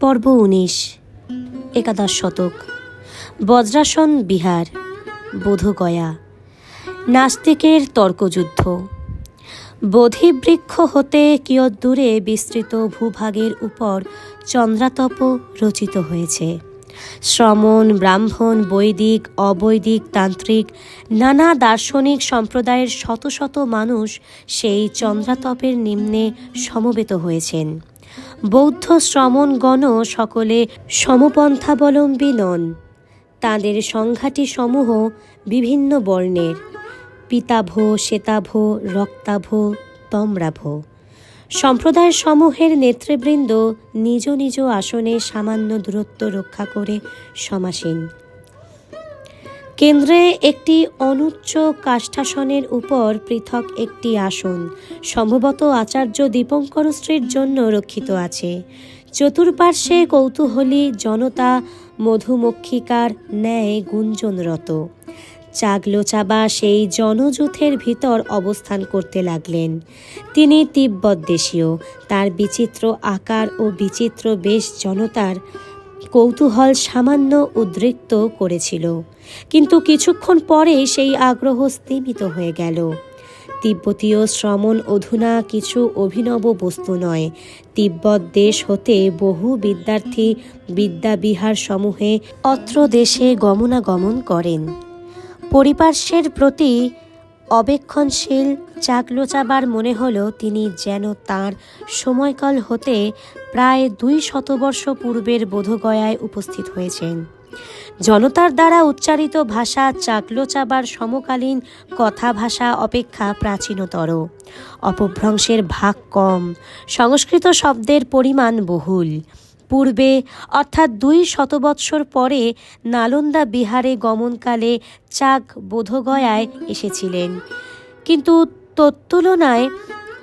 পর্ব উনিশ, একাদশ শতক, বজ্রাসন বিহার, বোধগয়া, নাস্তিকের তর্কযুদ্ধ। বোধিবৃক্ষ হতে কিয়দ্দূরে বিস্তৃত ভূভাগের উপর চন্দ্রাতপ রচিত হয়েছে। শ্রমণ, ব্রাহ্মণ, বৈদিক, অবৈদিক, তান্ত্রিক, নানা দার্শনিক সম্প্রদায়ের শত শত মানুষ সেই চন্দ্রাতপের নিম্নে সমবেত হয়েছেন। বৌদ্ধ শ্রমণগণ সকলে সমপন্থাবলম্বী নন। তাঁদের সংঘাটি সমূহ বিভিন্ন বর্ণের। পিতাভ, শ্বেতাভ, রক্তাভ, তম্রাভ। সম্প্রদায় সমূহের নেতৃবৃন্দ নিজ নিজ আসনে সামান্য দূরত্ব রক্ষা করে সমাসীন। কেন্দ্রে একটি অনুচ্চ কাষ্ঠাসনের উপর পৃথক একটি আসন। সম্ভবত আচার্য দীপঙ্কর স্ত্রীর জন্য রক্ষিত আছে। চতুর্পার্শ্বে কৌতূহলী জনতা মধুমক্ষিকার ন্যায় গুঞ্জনরত। চাগলোচাবা সেই জনজুথের ভিতর অবস্থান করতে লাগলেন। তিনি তিব্বত দেশীয়। তার বিচিত্র আকার ও বিচিত্র বেশ জনতার কৌতূহল সামান্য উদ্রিক্ত করেছিল। কিন্তু কিছুক্ষণ পরে সেই আগ্রহ স্তীমিত হয়ে গেল। তিব্বতীয় শ্রমণ অধুনা কিছু অভিনব বস্তু নয়। তিব্বত দেশ হতে বহু বিদ্যার্থী বিদ্যাবিহার সমূহে অত্র দেশে গমনাগমন করেন। পরিপার্শ্বের প্রতি অবেক্ষণশীল চাকলোচাবার মনে হলো তিনি যেন তার সময়কাল হতে প্রায় দুই শতবর্ষ পূর্বের বোধগয়ায় উপস্থিত হয়েছেন। জনতার দ্বারা উচ্চারিত ভাষা চাকলোচাবার সমকালীন কথা ভাষা অপেক্ষা প্রাচীনতর। অপভ্রংশের ভাগ কম, সংস্কৃত শব্দের পরিমাণ বহুল। পূর্বে, অর্থাৎ দুই শতবৎসর পরে নালন্দা বিহারে গমনকালে চাক বোধগয়ায় এসেছিলেন। কিন্তু তত্তুলনায়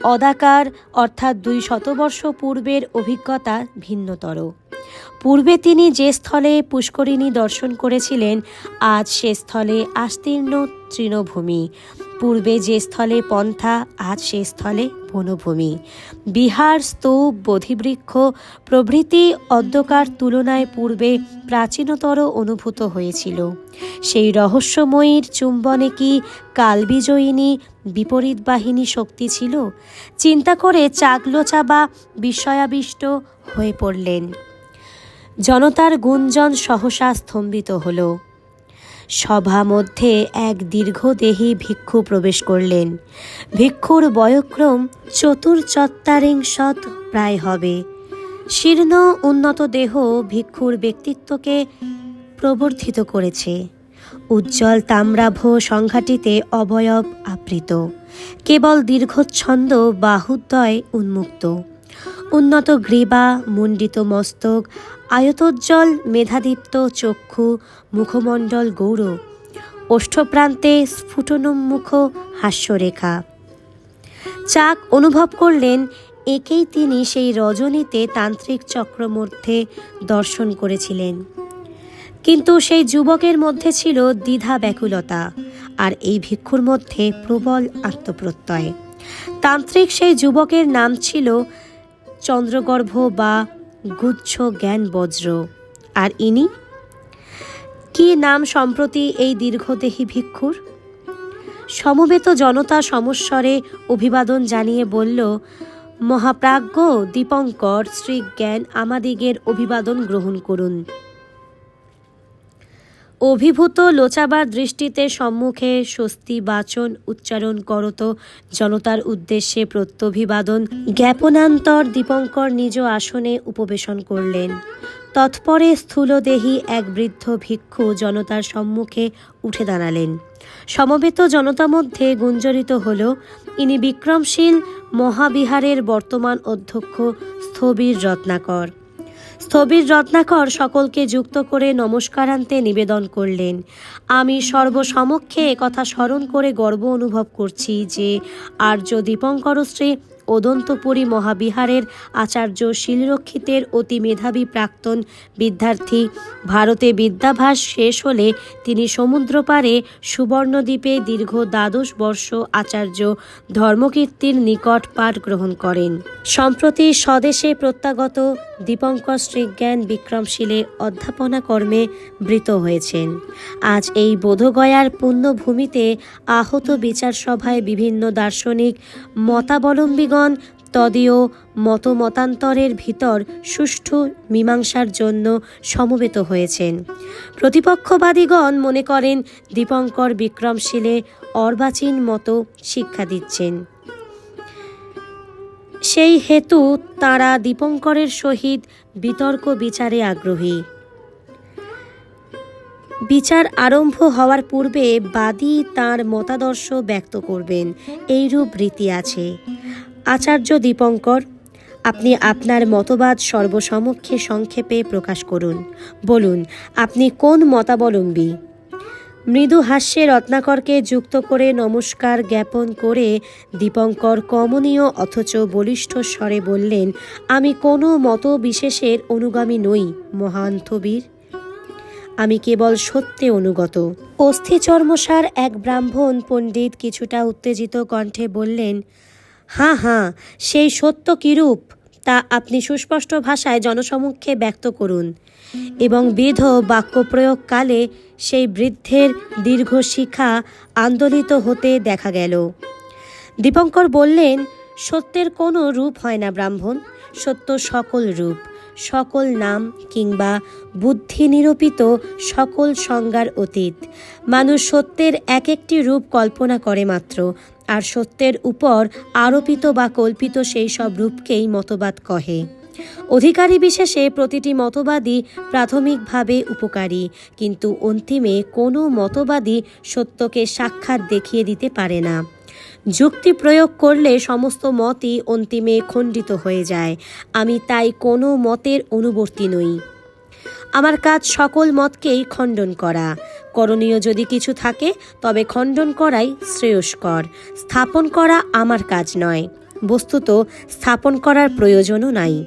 অদাকার, অর্থাৎ দুই শতবর্ষ পূর্বের অভিজ্ঞতা ভিন্নতর। পূর্বে তিনি যে স্থলে পুষ্করিণী দর্শন করেছিলেন, আজ সে স্থলে আস্তীর্ণ তৃণভূমি। পূর্বে যে স্থলে পন্থা, আজ সে স্থলে বনভূমি। বিহার স্তূপ, বোধিবৃক্ষ প্রভৃতি অদ্যকার তুলনায় পূর্বে প্রাচীনতর অনুভূত হয়েছিল। সেই রহস্যময়ীর চুম্বনে কি কালবিজয়িনী বিপরীত বাহিনী শক্তি ছিল? চিন্তা করে চাগলোচা বা বিস্ময়াবিষ্ট হয়ে পড়লেন। জনতার গুঞ্জন সহসা স্তম্ভিত হল। সভা মধ্যে এক দীর্ঘদেহী ভিক্ষু প্রবেশ করলেন। ভিক্ষুর বয়ক্রম চতুর্চত্বারিংশত প্রায় হবে। শীর্ণ উন্নত দেহ ভিক্ষুর ব্যক্তিত্বকে প্রবর্ধিত করেছে। উজ্জ্বল তাম্রাভ সংঘাটিতে অবয়ব আবৃত। কেবল দীর্ঘচ্ছন্দ বাহুদ্বয় উন্মুক্ত। উন্নত গ্রীবা, মুণ্ডিত মস্তক, আয়তোজ্জ্বল মেধাদীপ্ত চক্ষু, মুখমণ্ডল গৌর ওষ্ঠপ্রান্তে স্ফুটনোন্মুখ হাস্যরেখা। চাক অনুভব করলেন, একেই তিনি সেই রজনীতে তান্ত্রিক চক্রমধ্যে দর্শন করেছিলেন। কিন্তু সেই যুবকের মধ্যে ছিল দ্বিধা ব্যাকুলতা আর এই ভিক্ষুর মধ্যে প্রবল আত্মপ্রত্যয়। তান্ত্রিক সেই যুবকের নাম ছিল চন্দ্রগর্ভ বা গুচ্ছ জ্ঞান বজ্র। আর ইনি? কি নাম সম্প্রতি এই দীর্ঘদেহী ভিক্ষুর? সমবেত জনতা সমস্বরে অভিবাদন জানিয়ে বলল, মহাপ্রাজ্ঞ দীপঙ্কর শ্রী জ্ঞান আমাদিগের অভিবাদন গ্রহণ করুন। অভিভূত লোচাবার দৃষ্টিতে সম্মুখে স্বস্তি বাচন উচ্চারণ করত জনতার উদ্দেশ্যে প্রত্যভিবাদন জ্ঞাপনান্তর দীপঙ্কর নিজ আসনে উপবেশন করলেন। তৎপরে স্থূলদেহী এক বৃদ্ধ ভিক্ষু জনতার সম্মুখে উঠে দাঁড়ালেন। সমবেত জনতা মধ্যে গুঞ্জরিত হল, ইনি বিক্রমশীল মহাবিহারের বর্তমান অধ্যক্ষ স্থবির রত্নাকর। স্থবির রত্নাকর সকলকে যুক্ত করে নমস্কারান্তে নিবেদন করলেন। আমি সর্বসমক্ষে কথা স্মরণ করে গর্ব অনুভব করছি যে আর্য দীপঙ্কর শ্রী অদন্তপুরী মহাবিহারের আচার্য শিলরক্ষিতের অতি মেধাবী প্রাক্তন বিদ্যার্থী। ভারতে বিদ্যাভাস শেষ হলে তিনি সমুদ্রপাড়ে সুবর্ণদ্বীপে দীর্ঘ দ্বাদশ বর্ষ আচার্য ধর্মকীর্তির নিকট পাঠ গ্রহণ করেন। সম্প্রতি স্বদেশে প্রত্যাগত দীপঙ্কর শ্রীজ্ঞান বিক্রমশীলে অধ্যাপনা কর্মে বৃত হয়েছেন। আজ এই বোধগয়ার পুণ্যভূমিতে আহত বিচার সভায় বিভিন্ন দার্শনিক মতাবলম্বীগণ তদীয় মতমতান্তরের ভিতর সুষ্ঠু মীমাংসার জন্য সমবেত হয়েছেন। প্রতিপক্ষবাদীগণ মনে করেন দীপঙ্কর বিক্রমশীলে অর্বাচীন মতো শিক্ষা দিচ্ছেন। সেই হেতু তারা দীপঙ্করের সহিত বিতর্ক বিচারে আগ্রহী। বিচার আরম্ভ হওয়ার পূর্বে বাদী তার মতাদর্শ ব্যক্ত করবেন। এইরূপ রীতি আছে। আচার্য দীপঙ্কর, আপনি আপনার মতবাদ সর্বসমক্ষে সংক্ষেপে প্রকাশ করুন। বলুন, আপনি কোন মতাবলম্বী? মৃদু হাস্যে রত্নাকরকে যুক্ত করে নমস্কার জ্ঞাপন করে দীপঙ্কর কমনীয় অথচ বলিষ্ঠ স্বরে বললেন, আমি কোনো মত বিশেষের অনুগামী নই মহান্থবীর আমি কেবল সত্যে অনুগত। অস্থিচর্মসার এক ব্রাহ্মণ পণ্ডিত কিছুটা উত্তেজিত কণ্ঠে বললেন হাঁ হাঁ সেই সত্য কিরূপ, তা আপনি সুস্পষ্ট ভাষায় জনসমক্ষে ব্যক্ত করুন। এবং বিধ বাক্য প্রয়োগকালে সেই বৃদ্ধের দীর্ঘ শিখা আন্দোলিত হতে দেখা গেল। দীপঙ্কর বললেন, সত্যের কোনো রূপ হয় না ব্রাহ্মণ, সত্য সকল রূপ, সকল নাম কিংবা বুদ্ধি নিরূপিত সকল সংজ্ঞার অতীত। মানুষ সত্যের এক একটি রূপ কল্পনা করে মাত্র আর সত্যের উপর আরোপিত বা কল্পিত সেই সব রূপকেই মতবাদ কহে। অধিকারী বিশেষে প্রতিটি মতবাদী প্রাথমিকভাবে উপকারী, কিন্তু অন্তিমে কোনো মতবাদী সত্যকে সাক্ষাৎ দেখিয়ে দিতে পারে না। যুক্তি প্রয়োগ করলে সমস্ত মতই অন্তিমে খণ্ডিত হয়ে যায়। আমি তাই কোনো মতের অনুবর্তী নই। আমার কাজ সকল মতকেই খণ্ডন করা। করণীয় যদি কিছু থাকে, তবে খণ্ডন করাই শ্রেয়স্কর। স্থাপন করা আমার কাজ নয়। বস্তুত স্থাপন করার প্রয়োজনও নাই।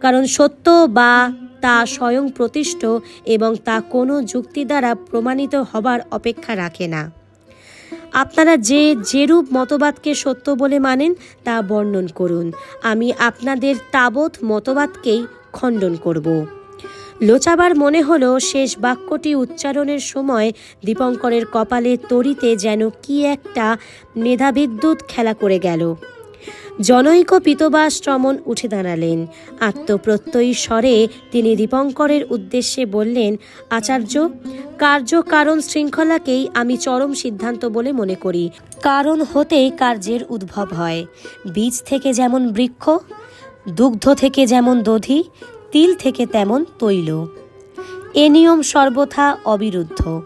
কারণ সত্য বা তা স্বয়ং প্রতিষ্ঠ এবং তা কোনো যুক্তি দ্বারা প্রমাণিত হবার অপেক্ষা রাখে না। আপনারা যে যেরূপ মতবাদকে সত্য বলে মানেন, তা বর্ণন করুন। আমি আপনাদের তাবৎ মতবাদকেই খণ্ডন করব। লোচাবার মনে হলো শেষ বাক্যটি উচ্চারণের সময় দীপঙ্করের কপালে তরিতে যেন কি একটা মেধাবিদ্যুৎ খেলা করে গেল। জনৈক পিতবাশ্রমণ উঠে দাঁড়ালেন। আত্মপ্রত্যয়ী স্বরে তিনি দীপঙ্করের উদ্দেশ্যে বললেন, আচার্য, কার্য কারণ শৃঙ্খলাকেই আমি চরম সিদ্ধান্ত বলে মনে করি। কারণ হতেই কার্যের উদ্ভব হয়। বীজ থেকে যেমন বৃক্ষ, দুগ্ধ থেকে যেমন দধি তিল থেকে তেমন তৈল। এ নিয়ম সর্বথা অবিরুদ্ধ।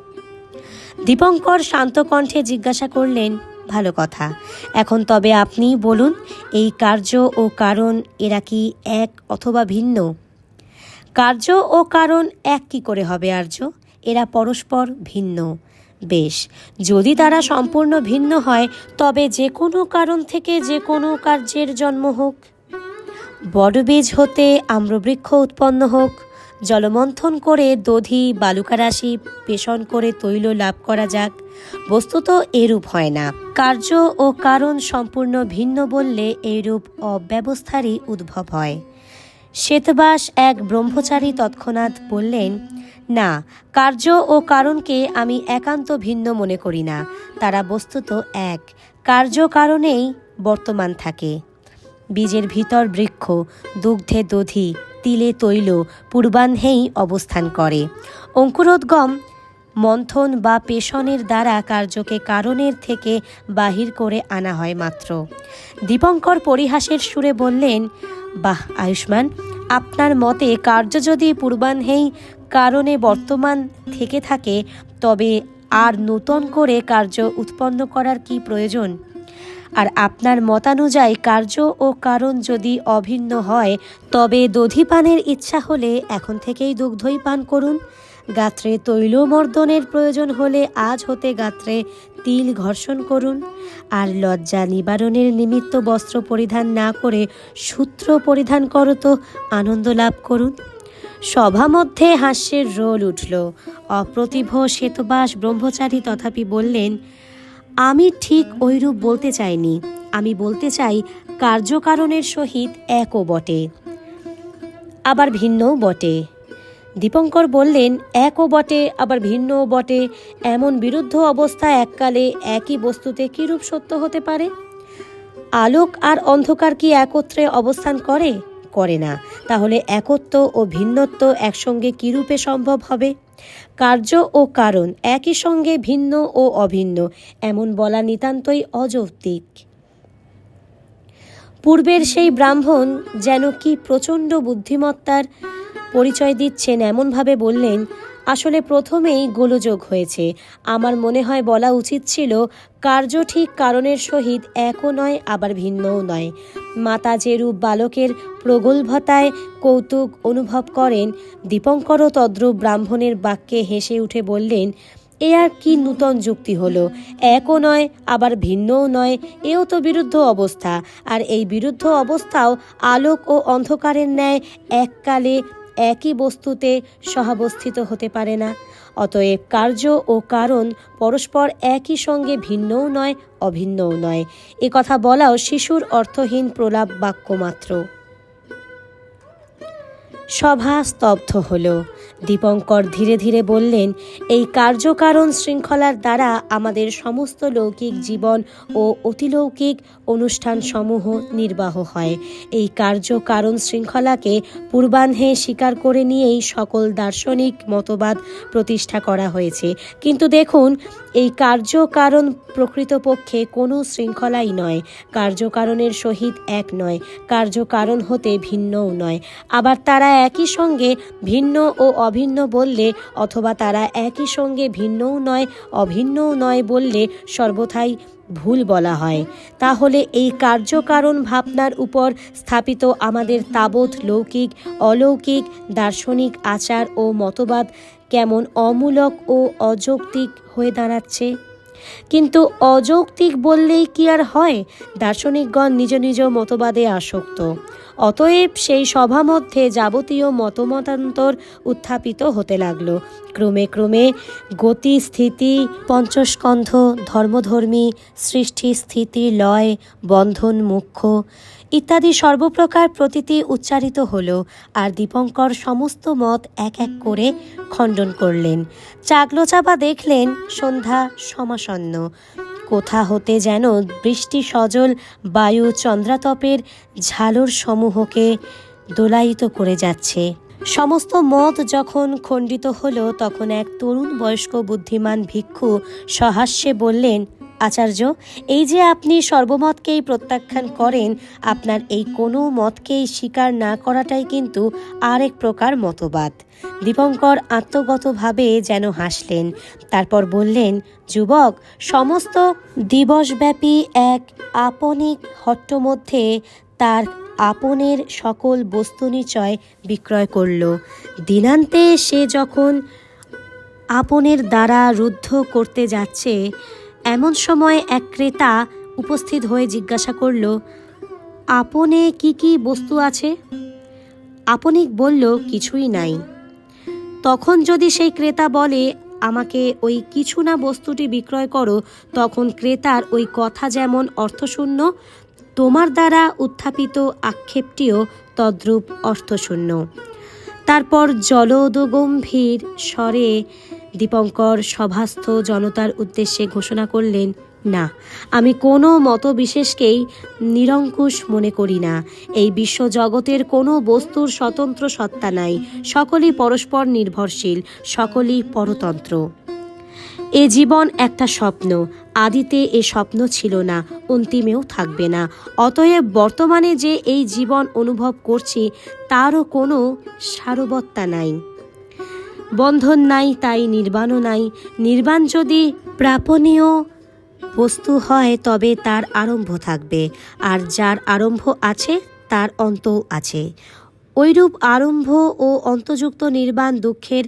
দীপঙ্কর শান্ত কণ্ঠে জিজ্ঞাসা করলেন, ভালো কথা। এখন তবে আপনি বলুন, এই কার্য ও কারণ এরা কি এক অথবা ভিন্ন? কার্য ও কারণ এক কি করে হবে, আর্য? এরা পরস্পর ভিন্ন। বেশ, যদি তারা সম্পূর্ণ ভিন্ন হয়, তবে যে কোনো কারণ থেকে যে কোনো কার্যের জন্ম হোক। বড়বীজ হতে আম্রবৃক্ষ উৎপন্ন হোক, জলমন্থন করে দধি বালুকারাশি পেষণ করে তৈল লাভ করা যাক। বস্তুত এরূপ হয় না। কার্য ও কারণ সম্পূর্ণ ভিন্ন বললে এইরূপ অব্যবস্থারই উদ্ভব হয়। শ্বেতবাস এক ব্রহ্মচারী তৎক্ষণাৎ বললেন, না, কার্য ও কারণকে আমি একান্ত ভিন্ন মনে করি না। তারা বস্তুত এক। কার্য কারণেই বর্তমান থাকে। বীজের ভিতর বৃক্ষ, দুগ্ধে দধি, তিলে তৈল, পূর্বাহ্নেই অবস্থান করে। অঙ্কুরোদ্গম মন্থন বা পেষণের দ্বারা কার্যকে কারণের থেকে বাহির করে আনা হয় মাত্র। দীপঙ্কর পরিহাসের সুরে বললেন, বাহ, আয়ুষ্মান, আপনার মতে কার্য যদি পূর্বাহ্নেই কারণে বর্তমান থেকে থাকে, তবে আর নূতন করে কার্য উৎপন্ন করার কি প্রয়োজন? আর আপনার মতানুযায়ী কার্য ও কারণ যদি অভিন্ন হয়, তবে দধি পানের ইচ্ছা হলে এখন থেকেই দুগ্ধই পান করুন। গাত্রে তৈলমর্দনের প্রয়োজন হলে আজ হতে গাত্রে তিল ঘর্ষণ করুন। আর লজ্জা নিবারণের নিমিত্ত বস্ত্র পরিধান না করে সূত্র পরিধান করো তো আনন্দ লাভ করুন। সভা মধ্যে হাস্যের রোল উঠল। অপ্রতিভ শ্বেতবাস ব্রহ্মচারী তথাপি বললেন আমি ঠিক ওইরূপ বলতে চাইনি। আমি বলতে চাই, কার্যকারণের সহিত একও বটে। আবার ভিন্নও বটে। দীপঙ্কর বললেন, একও বটে, আবার ভিন্নও বটে। এমন বিরুদ্ধ অবস্থা এককালে একই বস্তুতে কিরূপ সত্য হতে পারে? আলোক আর অন্ধকার কি একত্রে অবস্থান করে? করে না। তাহলে একত্ব ও ভিন্নত্ব একসঙ্গে কীরূপে সম্ভব হবে? কার্য ও কারণ একই সঙ্গে ভিন্ন ও অভিন্ন, এমন বলা নিতান্তই অযৌক্তিক। পূর্বের সেই ব্রাহ্মণ যেন কি প্রচণ্ড বুদ্ধিমত্তার পরিচয় দিচ্ছেন, এমনভাবে বললেন আসলে প্রথমেই গোলযোগ হয়েছে। আমার মনে হয় বলা উচিত ছিল, কার্য ঠিক কারণের সহিত একও নয়, আবার ভিন্নও নয়। মাতা যেরূপ বালকের প্রগল্ভতায় কৌতুক অনুভব করেন দীপঙ্করও তদ্রূপ ব্রাহ্মণের বাক্যে হেসে উঠে বললেন, এ আর কি নূতন যুক্তি হলো। একও নয়, আবার ভিন্নও নয়, এও তো বিরুদ্ধ অবস্থা। আর এই বিরুদ্ধ অবস্থাও আলোক ও অন্ধকারের ন্যায় এককালে একই বস্তুতে সহাবস্থিত হতে পারে না। অতএব কার্য ও কারণ পরস্পর একই সঙ্গে ভিন্নও নয়, অভিন্নও নয়। এ কথা বলাও শিশুর অর্থহীন প্রলাপ বাক্য মাত্র সভা স্তব্ধ হল। দীপঙ্কর ধীরে ধীরে বললেন, এই কার্যকারণ শৃঙ্খলার দ্বারা আমাদের সমস্ত লৌকিক জীবন ও অতিলৌকিক অনুষ্ঠানসমূহ নির্বাহ হয়। এই কার্যকারণ শৃঙ্খলাকে পূর্বাহ্নে স্বীকার করে নিয়েই সকল দার্শনিক মতবাদ প্রতিষ্ঠা করা হয়েছে। কিন্তু দেখুন, এই কার্যকারণ প্রকৃতপক্ষে কোনো শৃঙ্খলাই নয়। কার্যকারণের সহিত এক নয়। কার্যকারণ হতে ভিন্নও নয়। আবার তারা একই সঙ্গে ভিন্ন ও অভিন্ন বললে অথবা তারা একই সঙ্গে ভিন্নও নয়, অভিন্নও নয় বললে সর্বথাই ভুল বলা হয়। তাহলে এই কার্যকারণ ভাবনার উপর স্থাপিত আমাদের তাবৎ লৌকিক, অলৌকিক, দার্শনিক আচার ও মতবাদ কেমন অমূলক ও অযৌক্তিক হয়ে দাঁড়াচ্ছে? কিন্তু অযৌক্তিক বললেই কি আর হয়? দার্শনিকগণ নিজ নিজ মতবাদে আসক্ত। অতএব সেই সভা মধ্যে যাবতীয় মতমতান্তর উত্থাপিত হতে লাগল। ক্রমে ক্রমে গতি, স্থিতি, পঞ্চস্কন্ধ, ধর্মধর্মী, সৃষ্টি, স্থিতি, লয়, বন্ধন, মুখ্য ইত্যাদি সর্বপ্রকার প্রতীতি উচ্চারিত হল আর দীপঙ্কর সমস্ত মত এক এক করে খণ্ডন করলেন। চাগলোচাপা দেখলেন সন্ধ্যা সমাসন্ন। কোথা হতে যেন বৃষ্টি সজল বায়ু চন্দ্রাতপের ঝালর সমূহকে দোলায়িত করে যাচ্ছে। সমস্ত মত যখন খণ্ডিত হলো, তখন এক তরুণ বয়স্ক বুদ্ধিমান ভিক্ষু সহাস্যে বললেন আচার্য, এই যে আপনি সর্বমতকেই প্রত্যাখ্যান করেন, আপনার এই কোনো মতকেই স্বীকার না করাটাই কিন্তু আরেক প্রকার মতবাদ। দীপঙ্কর আত্মগতভাবে যেন হাসলেন, তারপর বললেন, যুবক, সমস্ত দিবসব্যাপী এক আপনিক হট্ট মধ্যে তার আপনের সকল বস্তু নিচয় বিক্রয় করল। দিনান্তে সে যখন আপনের দ্বারা রুদ্ধ করতে যাচ্ছে এমন সময় এক ক্রেতা উপস্থিত হয়ে জিজ্ঞাসা করল, আপনে কি কি বস্তু আছে? আপনিক বলল, কিছুই নাই। তখন যদি সেই ক্রেতা বলে, আমাকে ওই কিছু না বস্তুটি বিক্রয় করো, তখন ক্রেতার ওই কথা যেমন অর্থশূন্য, তোমার দ্বারা উত্থাপিত আক্ষেপটিও তদ্রূপ অর্থশূন্য। তারপর জলদগম্ভীর স্বরে দীপঙ্কর সভাস্থ জনতার উদ্দেশ্যে ঘোষণা করলেন, না, আমি কোনো মত বিশেষকেই নিরঙ্কুশ মনে করি না। এই বিশ্বজগতের কোনো বস্তুর স্বতন্ত্র সত্তা নাই। সকলই পরস্পর নির্ভরশীল, সকলই পরতন্ত্র। এ জীবন একটা স্বপ্ন। আদিতে এ স্বপ্ন ছিল না, অন্তিমেও থাকবে না। অতএব বর্তমানে যে এই জীবন অনুভব করছি, তারও কোনো সারবত্তা নাই। বন্ধন নাই, তাই নির্বাণও নাই। নির্বাণ যদি প্রাপণীয় বস্তু হয়, তবে তার আরম্ভ থাকবে। আর যার আরম্ভ আছে, তার অন্তও আছে। ঐরূপ আরম্ভ ও অন্তযুক্ত নির্বাণ দুঃখের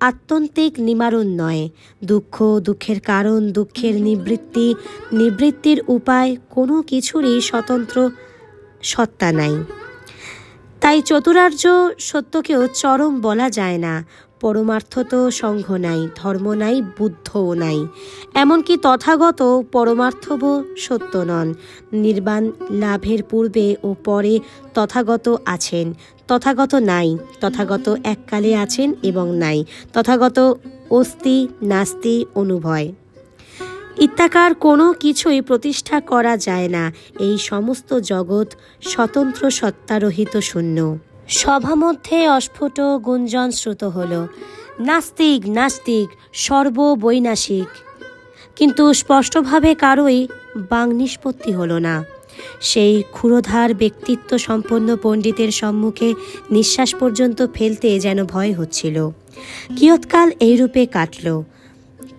আত্যন্তিক নিবারণ নয়। দুঃখ, দুঃখের কারণ, দুঃখের নিবৃত্তি, নিবৃত্তির উপায় কোনো কিছুরই স্বতন্ত্র সত্তা নাই। তাই চতুরার্য সত্যকেও চরম বলা যায় না। পরমার্থ তো সংঘ নাই, ধর্ম নাই, বুদ্ধও নাই। এমনকি তথাগত পরমার্থব সত্য নন। নির্বাণ লাভের পূর্বে ও পরে তথাগত আছেন, তথাগত নাই, তথাগত এককালে আছেন এবং নাই, তথাগত অস্তি নাস্তি অনুভয়। ইত্যাকার কোনো কিছুই প্রতিষ্ঠা করা যায় না, এই সমস্ত জগৎ স্বতন্ত্র সত্তারহিত শূন্য। সভা মধ্যে অস্ফুট গুঞ্জন শ্রুত হল। নাস্তিক নাস্তিক, সর্ববৈনাশিক। কিন্তু স্পষ্টভাবে কারোই বাং নিষ্পত্তি হলো না। সেই ক্ষুরোধার ব্যক্তিত্ব সম্পন্ন পণ্ডিতের সম্মুখে নিঃশ্বাস পর্যন্ত ফেলতে যেন ভয় হচ্ছিল। কিয়ৎকাল এইরূপে কাটল।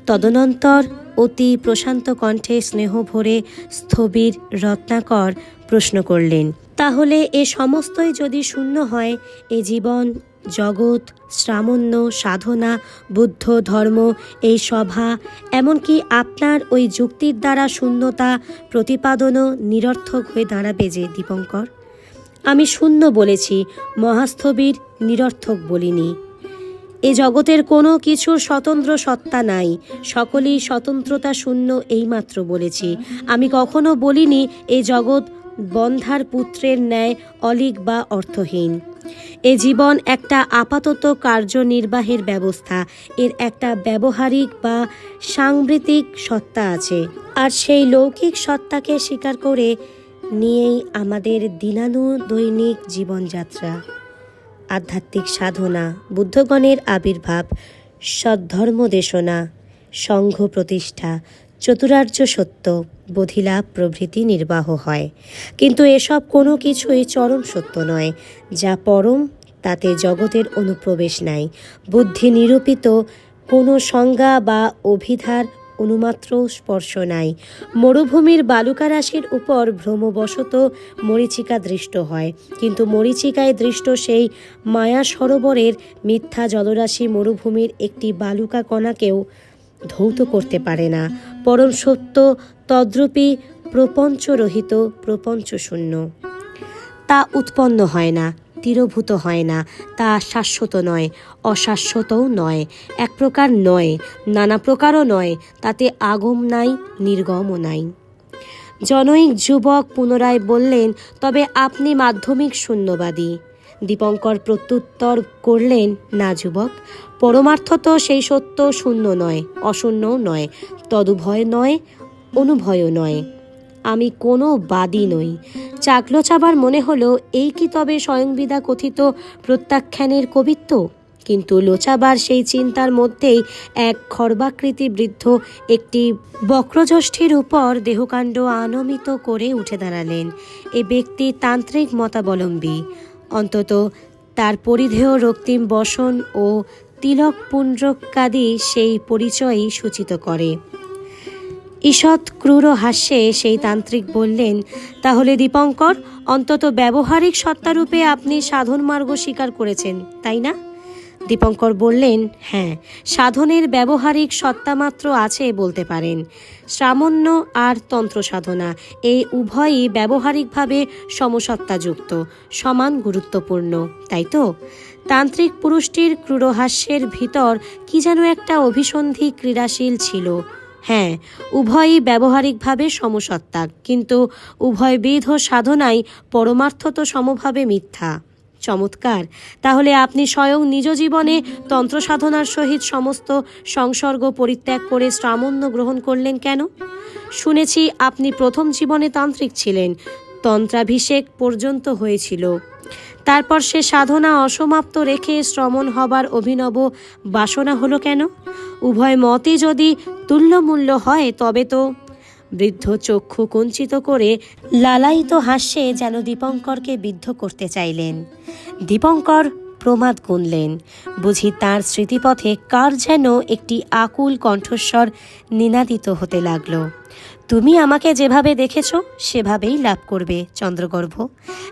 তদনন্তর অতি প্রশান্ত কণ্ঠে স্নেহ ভরে স্থবির রত্নাকর প্রশ্ন করলেন, তাহলে এ সমস্তই যদি শূন্য হয়, এ জীবন, জগৎ শ্রামণ্য সাধনা, বুদ্ধ, ধর্ম, এই সভা, এমনকি আপনার ওই যুক্তির দ্বারা শূন্যতা, প্রতিপাদনও নিরর্থক হয়ে দাঁড়াবে যে দীপঙ্কর? আমি শূন্য বলেছি, মহাস্থবির নিরর্থক বলিনি। এ জগতের কোনো কিছুর স্বতন্ত্র সত্তা নাই, সকলেই স্বতন্ত্রতা শূন্য এইমাত্র বলেছি। আমি কখনো বলিনি, এ জগৎ বন্ধার পুত্রের ন্যায় অলিক বা অর্থহীন। এ জীবন একটা আপাতত কার্যনির্বাহের ব্যবস্থা। এর একটা ব্যবহারিক বা সাংবৃতিক সত্তা আছে। আর সেই লৌকিক সত্তাকে স্বীকার করে নিয়েই আমাদের দিনানু দৈনিক জীবনযাত্রা। আধ্যাত্মিক সাধনা, বুদ্ধগণের আবির্ভাব সদ্ধর্ম দেশনা সংঘ প্রতিষ্ঠা চতুরার্য সত্য বোধিলাভ প্রভৃতি নির্বাহ হয়। কিন্তু এসব কোনো কিছুই চরম সত্য নয়, যা পরম, তাতে জগতের অনুপ্রবেশ নাই। বুদ্ধি নিরূপিত, কোনো সংজ্ঞা বা অভিধার অনুমাত্র স্পর্শ নাই। মরুভূমির বালুকারাশির উপর ভ্রমবশত মরীচিকা দৃষ্ট হয়, কিন্তু মরীচিকায় দৃষ্ট সেই মায়া সরোবরের মিথ্যা জলরাশি মরুভূমির একটি বালুকা কণাকেও ধৌত করতে পারে না, পরম সত্য, তদ্রূপী, প্রপঞ্চরহিত প্রপঞ্চ শূন্য তা উৎপন্ন হয় না, তীরভূত হয় না, তা শাশ্বত নয়, অশাশ্বতও নয়, এক প্রকার নয়, নানা প্রকারও নয়, তাতে আগম নাই, নির্গমও নাই। জনৈক যুবক পুনরায় বললেন, তবে আপনি মাধ্যমিক শূন্যবাদী। দীপঙ্কর প্রত্যুত্তর করলেন, না যুবক, পরমার্থ তো সেই সত্য শূন্য নয় অশূন্যও নয়, তদুভয় নয় অনুভয়ও নয়। আমি কোনো বাদী নই। চাকলো চাবার মনে হলো, এই কি তবে স্বয়ংবিদা কথিত প্রত্যাখ্যানের কবিত্ব? কিন্তু লোচাবার সেই চিন্তার মধ্যেই এক খর্বাকৃতি বৃদ্ধ একটি বক্রযষ্ঠির উপর দেহকাণ্ড আনমিত করে উঠে দাঁড়ালেন। এ ব্যক্তি তান্ত্রিক মতাবলম্বী। অন্তত তার পরিধেয় রক্তিম বসন ও তিলক পুণ্ড্রকাদি সেই পরিচয়ই সূচিত করে। ঈষৎ ক্রূর হাস্যে সেই তান্ত্রিক বললেন, তাহলে দীপঙ্কর, অন্তত ব্যবহারিক সত্তারূপে আপনি সাধন মার্গ স্বীকার করেছেন, তাই না? দীপঙ্কর বললেন হ্যাঁ সাধনের ব্যবহারিক সত্তা মাত্র আছে বলতে পারেন। শ্রামণ্য আর তন্ত্র সাধনা, এই উভয়ই ব্যবহারিকভাবে সমসত্তাযুক্ত, সমান গুরুত্বপূর্ণ, তাই তো? তান্ত্রিক পুরুষটির ক্রূরহাস্যের ভিতর কি যেন একটা অভিসন্ধি ক্রীড়াশীল ছিল। হ্যাঁ উভয়ই ব্যবহারিকভাবে সমসত্তা, কিন্তু উভয়বিধ সাধনাই পরমার্থত সমভাবে মিথ্যা। চমৎকার। তাহলে আপনি স্বয়ং নিজ জীবনে তন্ত্র সাধনার সহিত সমস্ত সংসর্গ পরিত্যাগ করে শ্রামণ্য গ্রহণ করলেন কেন? শুনেছি আপনি প্রথম জীবনে তান্ত্রিক ছিলেন, তন্ত্রাভিষেক পর্যন্ত হয়েছিল। তারপর সে সাধনা অসমাপ্ত রেখে শ্রমণ হবার অভিনব বাসনা হলো কেন? উভয় মতই যদি তুল্যমূল্য হয় তবে তো বৃদ্ধ চক্ষু কুঞ্চিত করে লালায়িত হাস্যে যেন দীপঙ্করকে বিদ্ধ করতে চাইলেন। দীপঙ্কর প্রমাদ গুনলেন। বুঝি তার স্মৃতিপথে কার যেন একটি আকুল কণ্ঠস্বর নিনাদিত হতে লাগল। তুমি আমাকে যেভাবে দেখেছ, সেভাবেই লাভ করবে চন্দ্রগর্ভ।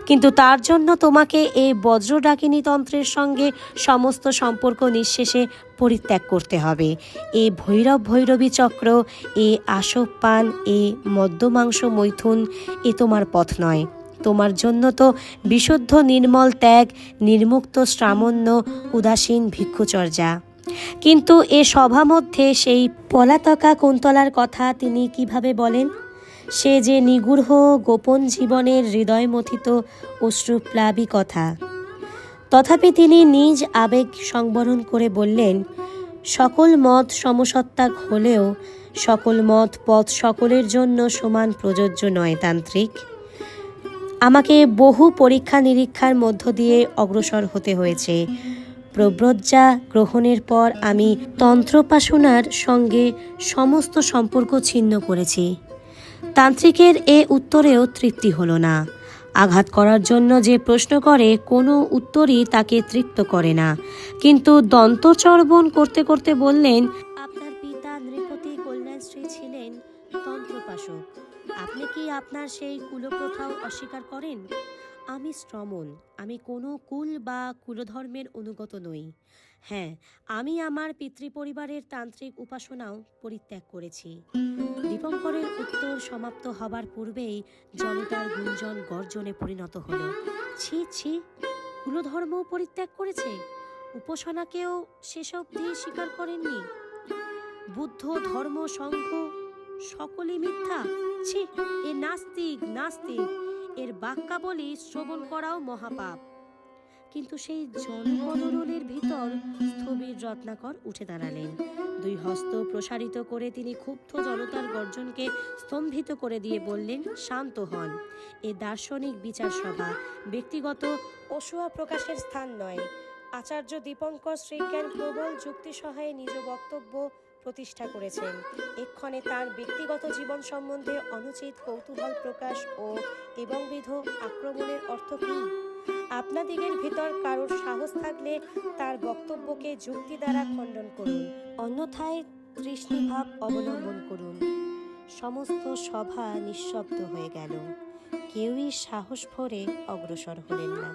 কিন্তু তার জন্য তোমাকে এই বজ্রডাকিনী তন্ত্রের সঙ্গে সমস্ত সম্পর্ক নিঃশেষে পরিত্যাগ করতে হবে। এ ভৈরব ভৈরবী চক্র, এ আসব পান এ মদ্যমাংস মৈথুন, এ তোমার পথ নয়। তোমার জন্য তো বিশুদ্ধ নির্মল ত্যাগ, নির্মুক্ত শ্রামণ্য, উদাসীন ভিক্ষুচর্যা। কিন্তু এ সভা মধ্যে সেই পলাতকা কুন্তলার কথা তিনি কীভাবে বলেন? সে যে নিগূঢ় গোপন জীবনের হৃদয়মথিত অশ্রুপ্লাবী কথা। তথাপি তিনি নিজ আবেগ সংবরণ করে বললেন, সকল মত সমসত্তাক হলেও সকল মত পথ সকলের জন্য সমান প্রযোজ্য নয় তান্ত্রিক। আমাকে বহু পরীক্ষা নিরীক্ষার মধ্য দিয়ে অগ্রসর হতে হয়েছে। প্রব্রজ্জা গ্রহণের পর আমি তন্ত্রোপাসনার সঙ্গে সমস্ত সম্পর্ক ছিন্ন করেছি। তান্ত্রিকের এ উত্তরেও তৃপ্তি হলো না। আঘাত করার জন্য যে প্রশ্ন করে কোনো উত্তরই তাকে তৃপ্ত করে না। কিন্তু দন্তচর্বণ করতে করতে বললেন, আপনার পিতা নৃপতি কল্যাণশ্রী ছিলেন তন্ত্রপাশক আপনি কি আপনার সেই কুলপ্রথাও অস্বীকার করেন? আমি শ্রমণ, আমি কোনো কুল বা কুলধর্মের অনুগত নই। হ্যাঁ আমি আমার পিতৃপরিবারের তান্ত্রিক উপাসনাও পরিত্যাগ করেছি। দীপঙ্করের উত্তর সমাপ্ত হবার পূর্বেই জনতার গুঞ্জন গর্জনে পরিণত হলো। ছি ছি, কুলধর্মও পরিত্যাগ করেছে? উপাসনাকেও সেসব দিয়ে স্বীকার করেননি? বুদ্ধ, ধর্ম, সংঘ সকলই মিথ্যা? ছি, এ নাস্তিক নাস্তিক। এর বাক্যাবলী শ্রবণ করাও মহাপাপ। কিন্তু সেই জনকদরলের ভিতর স্থবির রত্নাকর উঠে দাঁড়ালেন। দুই হস্ত প্রসারিত করে তিনি ক্ষুব্ধ জনতার গর্জনকে স্তম্ভিত করে দিয়ে বললেন, শান্ত হন। এ দার্শনিক বিচার সভা। ব্যক্তিগত অসুয়া প্রকাশের স্থান নয়। আচার্য দীপঙ্কর শ্রীজ্ঞান প্রবল যুক্তি সহায়ে নিজ বক্তব্য প্রতিষ্ঠা করেছেন। এক্ষণে তার ব্যক্তিগত জীবন সম্বন্ধে অনুচিত কৌতূহল প্রকাশ ও এবংবিধ আক্রমণের অর্থ কী? আপনাদিগের ভিতর কারোর সাহস থাকলে তার বক্তব্যকে যুক্তি দ্বারা খণ্ডন করুন। অন্যথায় তৃষ্ণিভাব অবলম্বন করুন। সমস্ত সভা নিঃশব্দ হয়ে গেল। কেউই সাহস ভরে অগ্রসর হলেন না।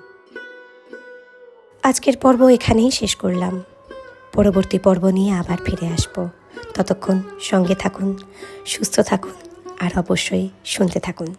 আজকের পর্ব এখানেই শেষ করলাম। পরবর্তী পর্ব নিয়ে আবার ফিরে আসব। ততক্ষণ সঙ্গে থাকুন সুস্থ থাকুন আর অবশ্যই শুনতে থাকুন।